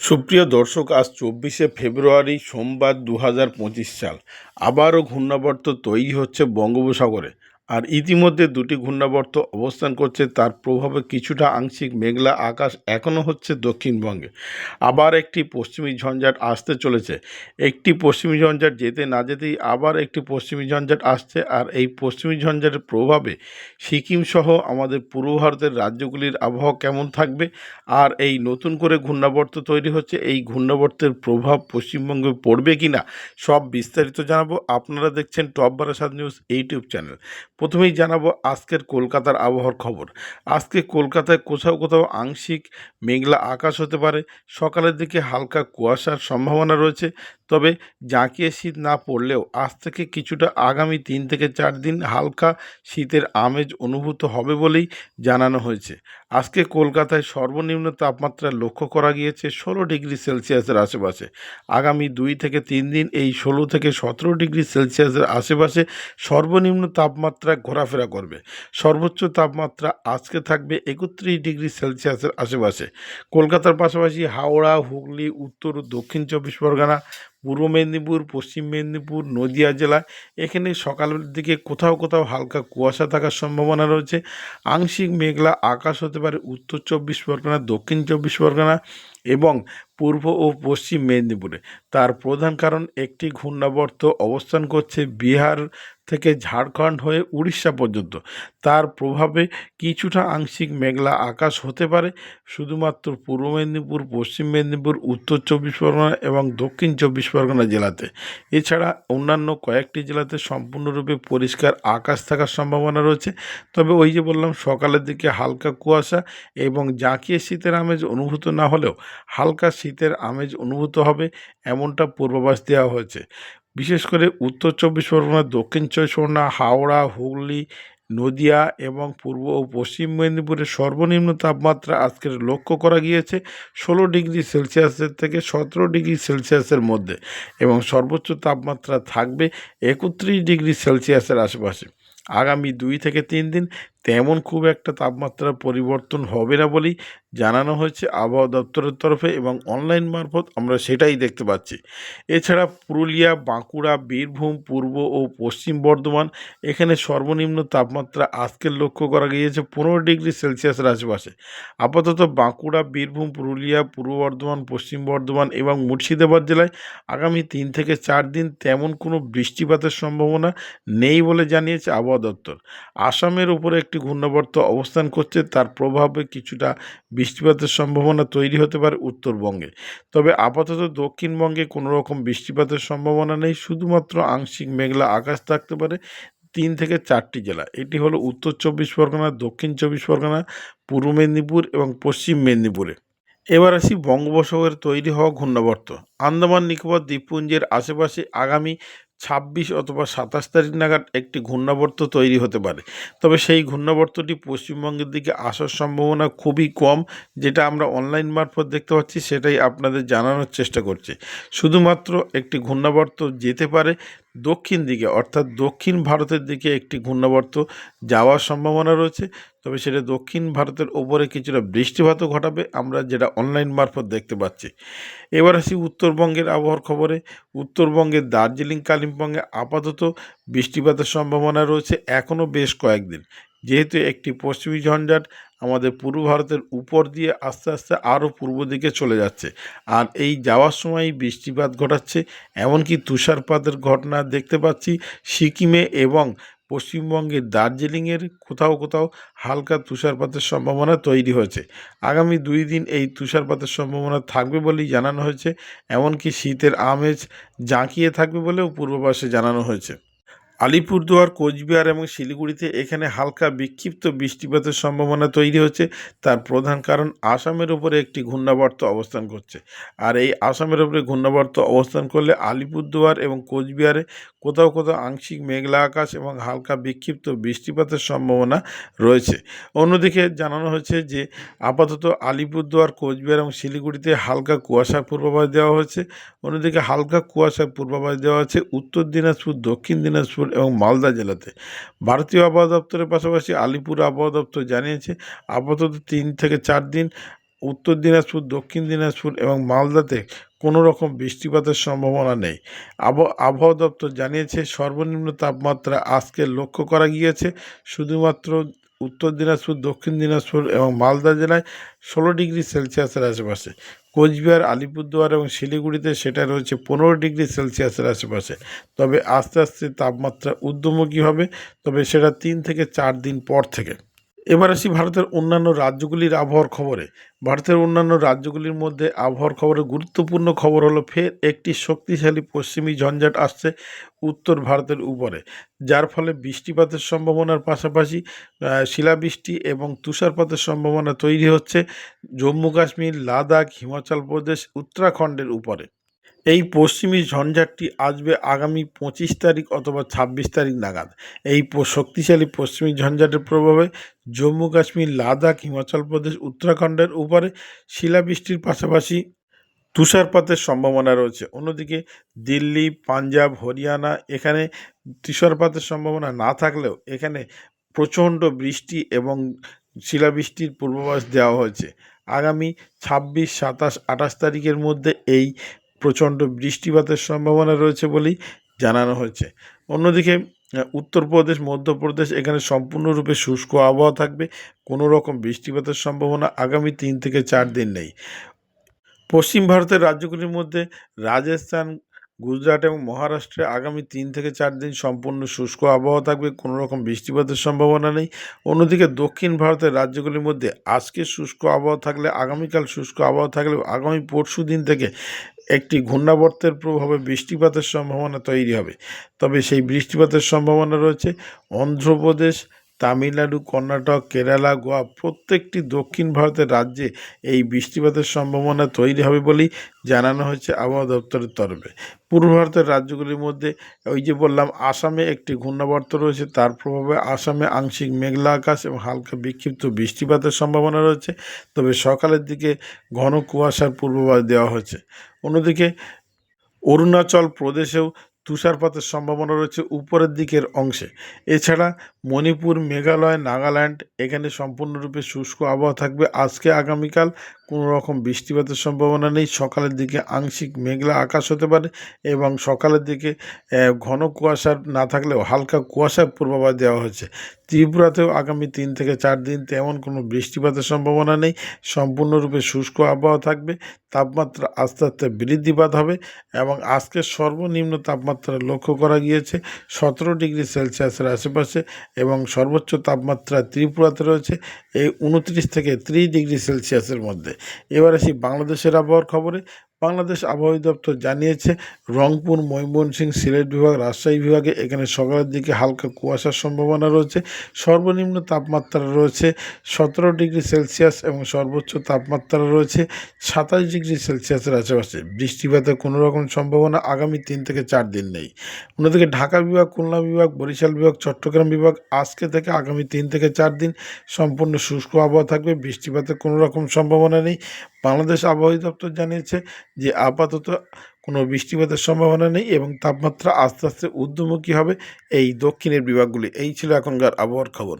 সুপ্রিয় দর্শক, আজ চব্বিশে ফেব্রুয়ারি, সোমবার দু হাজার পঁচিশ সাল। আবারও ঘূর্ণাবর্ত তৈরি হচ্ছে বঙ্গোপসাগরে। আর ইতিমধ্যে দুটি ঘূর্ণাবর্ত অবস্থান করছে, তার প্রভাবে কিছুটা আংশিক মেঘলা আকাশ এখনও হচ্ছে দক্ষিণবঙ্গে। আবার একটি পশ্চিমী ঝঞ্ঝাট আসতে চলেছে। একটি পশ্চিমী ঝঞ্ঝাট যেতে না যেতেই আবার একটি পশ্চিমী ঝঞ্ঝাট আসছে, আর এই পশ্চিমী ঝঞ্ঝাটের প্রভাবে সিকিম সহ আমাদের পূর্ব ভারতের রাজ্যগুলির আবহাওয়া কেমন থাকবে? আর এই নতুন করে ঘূর্ণাবর্ত তৈরি হচ্ছে, এই ঘূর্ণাবর্তের প্রভাব পশ্চিমবঙ্গে পড়বে কি না সব বিস্তারিত জানাব। আপনারা দেখছেন top Barasat news YouTube channel. প্রথমেই জানাব আজকের কলকাতার আবহাওয়ার খবর। আজকে কলকাতায় কোথাও কোথাও আংশিক মেঘলা আকাশ হতে পারে। সকালের দিকে হালকা কুয়াশার সম্ভাবনা রয়েছে। তবে জাঁকিয়ে শীত না পড়লেও আজ থেকে কিছুটা আগামী তিন থেকে চার দিন হালকা শীতের আমেজ অনুভূত হবে বলেই জানানো হয়েছে। আজকে কলকাতায় সর্বনিম্ন তাপমাত্রা লক্ষ্য করা গিয়েছে ষোলো ডিগ্রি সেলসিয়াসের আশেপাশে। আগামী দুই থেকে তিন দিন এই ষোলো থেকে সতেরো ডিগ্রি সেলসিয়াসের আশেপাশে সর্বনিম্ন তাপমাত্রা ঘোরাফেরা করবে। সর্বোচ্চ তাপমাত্রা আজকে থাকবে একত্রিশ ডিগ্রি সেলসিয়াসের আশেপাশে। কলকাতার পাশাপাশি হাওড়া, হুগলি, উত্তর ও দক্ষিণ চব্বিশ পরগনা পূর্ব মেদিনীপুর, পশ্চিম মেদিনীপুর, নদিয়া জেলা। এখানে সকালের দিকে কোথাও কোথাও হালকা কুয়াশা থাকার সম্ভাবনা রয়েছে। আংশিক মেঘলা আকাশ হতে পারে উত্তর চব্বিশ পরগনা, দক্ষিণ চব্বিশ পরগনা এবং পূর্ব ও পশ্চিম মেদিনীপুরে। তার প্রধান কারণ একটি ঘূর্ণাবর্ত অবস্থান করছে বিহার থেকে ঝাড়খণ্ড হয়ে উড়িষ্যা পর্যন্ত। তার প্রভাবে কিছুটা আংশিক মেঘলা আকাশ হতে পারে, শুধুমাত্র পূর্ব মেদিনীপুর, পশ্চিম মেদিনীপুর, উত্তর চব্বিশ পরগনা এবং দক্ষিণ চব্বিশ পরগনা জেলাতে। এছাড়া অন্যান্য কয়েকটি জেলাতে সম্পূর্ণরূপে পরিষ্কার আকাশ থাকার সম্ভাবনা রয়েছে। তবে ওই যে বললাম, সকালের দিকে হালকা কুয়াশা এবং জাঁকিয়ে শীতের আমেজ অনুভূত না হলেও হালকা শীতের আমেজ অনুভূত হবে, এমনটা পূর্বাভাস দেওয়া হয়েছে। বিশেষ করে উত্তর চব্বিশ পরগনা দক্ষিণ চব্বিশ পরগনা, হাওড়া, হুগলি, নদিয়া এবং পূর্ব ও পশ্চিম মেদিনীপুরের সর্বনিম্ন তাপমাত্রা আজকের লক্ষ্য করা গিয়েছে ষোলো ডিগ্রি সেলসিয়াসের থেকে সতেরো ডিগ্রি সেলসিয়াসের মধ্যে এবং সর্বোচ্চ তাপমাত্রা থাকবে একত্রিশ ডিগ্রি সেলসিয়াসের আশেপাশে। আগামী দুই থেকে তিন দিন তেমন খুব একটা তাপমাত্রার পরিবর্তন হবে না বলেই জানানো হয়েছে আবহাওয়া দপ্তরের তরফে এবং অনলাইন মারফত আমরা সেটাই দেখতে পাচ্ছি। এছাড়া পুরুলিয়া, বাঁকুড়া, বীরভূম, পূর্ব ও পশ্চিম বর্ধমান এখানে সর্বনিম্ন তাপমাত্রা আজকের লক্ষ্য করা গিয়েছে পনেরো ডিগ্রি সেলসিয়াসের আশেপাশে। আপাতত বাঁকুড়া, বীরভূম, পুরুলিয়া, পূর্ব বর্ধমান, পশ্চিম বর্ধমান এবং মুর্শিদাবাদ জেলায় আগামী তিন থেকে চার দিন তেমন কোনো বৃষ্টিপাতের সম্ভাবনা নেই বলে জানিয়েছে আবহাওয়া দপ্তর। আসামের উপরে একটি ঘূর্ণাবর্ত অবস্থান করছে, তার প্রভাবে কিছুটা বৃষ্টিপাতের সম্ভাবনা তৈরি হতে পারে উত্তরবঙ্গে। তবে আপাতত দক্ষিণবঙ্গে কোনো রকম বৃষ্টিপাতের সম্ভাবনা নেই, শুধুমাত্র আংশিক মেঘলা আকাশ থাকতে পারে তিন থেকে চারটি জেলা। এটি হলো উত্তর চব্বিশ পরগনা, দক্ষিণ চব্বিশ পরগনা, পূর্ব মেদিনীপুর এবং পশ্চিম মেদিনীপুরে। এবার আসি বঙ্গোপসাগরে তৈরি হওয়া ঘূর্ণাবর্ত। আন্দামান নিকোবর দ্বীপপুঞ্জের আশেপাশে আগামী ছাব্বিশ অথবা সাতাশ তারিখ নাগাদ একটি ঘূর্ণাবর্ত তৈরি হতে পারে। তবে সেই ঘূর্ণাবর্তটি পশ্চিমবঙ্গের দিকে আসার সম্ভাবনা খুবই কম, যেটা আমরা অনলাইন মারফত দেখতে পাচ্ছি, সেটাই আপনাদের জানানোর চেষ্টা করছে। শুধুমাত্র একটি ঘূর্ণাবর্ত যেতে পারে দক্ষিণ দিকে, অর্থাৎ দক্ষিণ ভারতের দিকে একটি ঘূর্ণাবর্ত যাওয়ার সম্ভাবনা রয়েছে। তবে সেটা দক্ষিণ ভারতের ওপরে কিছুটা বৃষ্টিপাতও ঘটাবে, আমরা যেটা অনলাইন মারফত দেখতে পাচ্ছি। এবার আসি উত্তরবঙ্গের আবহাওয়ার খবরে। উত্তরবঙ্গের দার্জিলিং, কালিম্পংয়ে আপাতত বৃষ্টিপাতের সম্ভাবনা রয়েছে এখনও বেশ কয়েকদিন। যেহেতু একটি পশ্চিমী ঝঞ্ঝাট আমাদের পূর্ব ভারতের উপর দিয়ে আস্তে আস্তে আরও পূর্ব দিকে চলে যাচ্ছে। আর এই যাওয়ার সময় বৃষ্টিপাত ঘটাচ্ছে, এমনকি তুষারপাতের ঘটনা দেখতে পাচ্ছি সিকিমে এবং পশ্চিমবঙ্গের দার্জিলিংয়ের কোথাও কোথাও হালকা তুষারপাতের সম্ভাবনা তৈরি হয়েছে। আগামী দুই দিন এই তুষারপাতের সম্ভাবনা থাকবে বলেই জানানো হয়েছে, এমনকি শীতের আমেজ জাঁকিয়ে থাকবে বলেও পূর্বাভাসে জানানো হয়েছে। আলিপুরদুয়ার, কোচবিহার এবং শিলিগুড়িতে এখানে হালকা বিক্ষিপ্ত বৃষ্টিপাতের সম্ভাবনা তৈরি হচ্ছে। তার প্রধান কারণ আসামের উপরে একটি ঘূর্ণাবর্ত অবস্থান করছে। আর এই আসামের উপরে ঘূর্ণাবর্ত অবস্থান করলে আলিপুরদুয়ার এবং কোচবিহারে কোথাও কোথাও আংশিক মেঘলা আকাশ এবং হালকা বিক্ষিপ্ত বৃষ্টিপাতের সম্ভাবনা রয়েছে। অন্যদিকে জানানো হয়েছে যে আপাতত আলিপুরদুয়ার, কোচবিহার এবং শিলিগুড়িতে হালকা কুয়াশার পূর্বাভাস দেওয়া হয়েছে অন্যদিকে হালকা কুয়াশার পূর্বাভাস দেওয়া আছে উত্তর দিনাজপুর, দক্ষিণ দিনাজপুর এবং মালদা জেলাতে। ভারতীয় আবহাওয়া দপ্তরের পাশাপাশি আলিপুর আবহাওয়া দপ্তর জানিয়েছে, আপাতত তিন থেকে চার দিন, উত্তর দিনাজপুর, দক্ষিণ দিনাজপুর এবং মালদাতে কোনো রকম বৃষ্টিপাতের সম্ভাবনা নেই। আবহ- আবহাওয়া দপ্তর জানিয়েছে, সর্বনিম্ন তাপমাত্রা আজকে লক্ষ্য করা গিয়েছে, শুধুমাত্র উত্তর দিনাজপুর, দক্ষিণ দিনাজপুর এবং মালদা জেলায় ষোলো ডিগ্রি সেলসিয়াসের আশেপাশে। কোচবিহার, আলিপুরদুয়ার এবং শিলিগুড়িতে সেটা রয়েছে পনেরো ডিগ্রি সেলসিয়াসের আশেপাশে। তবে আস্তে আস্তে তাপমাত্রা ঊর্ধ্বমুখী হবে, তবে সেটা তিন থেকে চার দিন পর থেকে। এবার আসি ভারতের অন্যান্য রাজ্যগুলির আবহাওয়ার খবরে। ভারতের অন্যান্য রাজ্যগুলির মধ্যে আবহাওয়ার খবরে গুরুত্বপূর্ণ খবর হলো ফের একটি শক্তিশালী পশ্চিমী ঝঞ্ঝাট আসছে উত্তর ভারতের উপরে, যার ফলে বৃষ্টিপাতের সম্ভাবনার পাশাপাশি শিলাবৃষ্টি এবং তুষারপাতের সম্ভাবনা তৈরি হচ্ছে জম্মু কাশ্মীর, লাদাখ, হিমাচল প্রদেশ, উত্তরাখণ্ডের উপরে। এই পশ্চিমী ঝঞ্ঝাটটি আসবে আগামী পঁচিশ তারিখ অথবা ছাব্বিশ তারিখ নাগাদ। এই শক্তিশালী পশ্চিমী ঝঞ্ঝাটের প্রভাবে জম্মু, কাশ্মীর, লাদাখ, হিমাচল প্রদেশ, উত্তরাখণ্ডের উপরে শিলাবৃষ্টির পাশাপাশি তুষারপাতের সম্ভাবনা রয়েছে। অন্যদিকে দিল্লি, পাঞ্জাব, হরিয়ানা এখানে তুষারপাতের সম্ভাবনা না থাকলেও এখানে প্রচণ্ড বৃষ্টি এবং শিলাবৃষ্টির পূর্বাভাস দেওয়া হয়েছে। আগামী ছাব্বিশ, সাতাশ, আঠাশ তারিখের মধ্যে এই প্রচণ্ড বৃষ্টিপাতের সম্ভাবনা রয়েছে বলেই জানানো হয়েছে। অন্যদিকে উত্তরপ্রদেশ, মধ্যপ্রদেশ এখানে সম্পূর্ণরূপে শুষ্ক আবহাওয়া থাকবে। কোনো রকম বৃষ্টিপাতের সম্ভাবনা আগামী তিন থেকে চার দিন নেই। পশ্চিম ভারতের রাজ্যগুলির মধ্যে রাজস্থান, গুজরাট এবং মহারাষ্ট্রে আগামী তিন থেকে চার দিন সম্পূর্ণ শুষ্ক আবহাওয়া থাকবে। কোনো রকম বৃষ্টিপাতের সম্ভাবনা নেই। অন্যদিকে, দক্ষিণ ভারতের রাজ্যগুলির মধ্যে আজকে শুষ্ক আবহাওয়া থাকলে, আগামীকাল শুষ্ক আবহাওয়া থাকলেও আগামী পরশু দিন থেকে একটি ঘূর্ণাবর্তের প্রভাবে বৃষ্টিপাতের সম্ভাবনা তৈরি হবে। তবে সেই বৃষ্টিপাতের সম্ভাবনা রয়েছে। অন্ধ্রপ্রদেশ তামিলনাড়ু, কর্ণাটক, কেরালা, গোয়া প্রত্যেকটি দক্ষিণ ভারতের রাজ্যে এই বৃষ্টিপাতের সম্ভাবনা তৈরি হবে বলেই জানানো হয়েছে আবহাওয়া দপ্তরের তরফে। পূর্ব ভারতের রাজ্যগুলির মধ্যে ওই যে বললাম, আসামে একটি ঘূর্ণাবর্ত রয়েছে, তার প্রভাবে আসামে আংশিক মেঘলা আকাশ এবং হালকা বিক্ষিপ্ত বৃষ্টিপাতের সম্ভাবনা রয়েছে। তবে সকালের দিকে ঘন কুয়াশার পূর্বাভাস দেওয়া হয়েছে। অন্যদিকে অরুণাচল প্রদেশেও তুষারপাতের সম্ভাবনা রয়েছে উপরের দিকের অংশে। এছাড়া মণিপুর, মেঘালয়, নাগাল্যান্ড এখানে সম্পূর্ণরূপে শুষ্ক আবহাওয়া থাকবে। আজকে আগামীকাল কোনো রকম বৃষ্টিপাতের সম্ভাবনা নেই। সকালের দিকে আংশিক মেঘলা আকাশ হতে পারে এবং সকালের দিকে ঘন কুয়াশার না থাকলেও হালকা কুয়াশার পূর্বাভাস দেওয়া হয়েছে। ত্রিপুরাতেও আগামী তিন থেকে চার দিন তেমন কোনো বৃষ্টিপাতের সম্ভাবনা নেই। সম্পূর্ণরূপে শুষ্ক আবহাওয়া থাকবে। তাপমাত্রা আস্তে আস্তে বৃদ্ধিপাত হবে এবং আজকের সর্বনিম্ন তাপমাত্রা লক্ষ্য করা গিয়েছে। সতেরো ডিগ্রি সেলসিয়াসের আশেপাশে এবং সর্বোচ্চ তাপমাত্রা ত্রিপুরাতে রয়েছে, এই উনত্রিশ থেকে ত্রিশ ডিগ্রি সেলসিয়াসের মধ্যে। এবার আসি বাংলাদেশের আবহাওয়ার খবরে। বাংলাদেশ আবহাওয়া দপ্তর জানিয়েছে, রংপুর, ময়মনসিংহ, সিলেট বিভাগ, রাজশাহী বিভাগে এখানে সকালের দিকে হালকা কুয়াশার সম্ভাবনা রয়েছে। সর্বনিম্ন তাপমাত্রা রয়েছে সতেরো ডিগ্রি সেলসিয়াস এবং সর্বোচ্চ তাপমাত্রা রয়েছে সাতাশ ডিগ্রি সেলসিয়াসের আশেপাশে। বৃষ্টিপাতের কোনো রকম সম্ভাবনা আগামী তিন থেকে চার দিন নেই। অন্যদিকে ঢাকা বিভাগ, খুলনা বিভাগ, বরিশাল বিভাগ, চট্টগ্রাম বিভাগ আজকে থেকে আগামী তিন থেকে চার দিন সম্পূর্ণ শুষ্ক আবহাওয়া থাকবে। বৃষ্টিপাতের কোনো রকম সম্ভাবনা নেই। বাংলাদেশ আবহাওয়া দপ্তর জানিয়েছে যে আপাতত কোনো বৃষ্টিপাতের সম্ভাবনা নেই এবং তাপমাত্রা আস্তে আস্তে ঊর্ধ্বমুখী হবে এই দক্ষিণের বিভাগগুলি। এই ছিল এখনকার আবহাওয়ার খবর।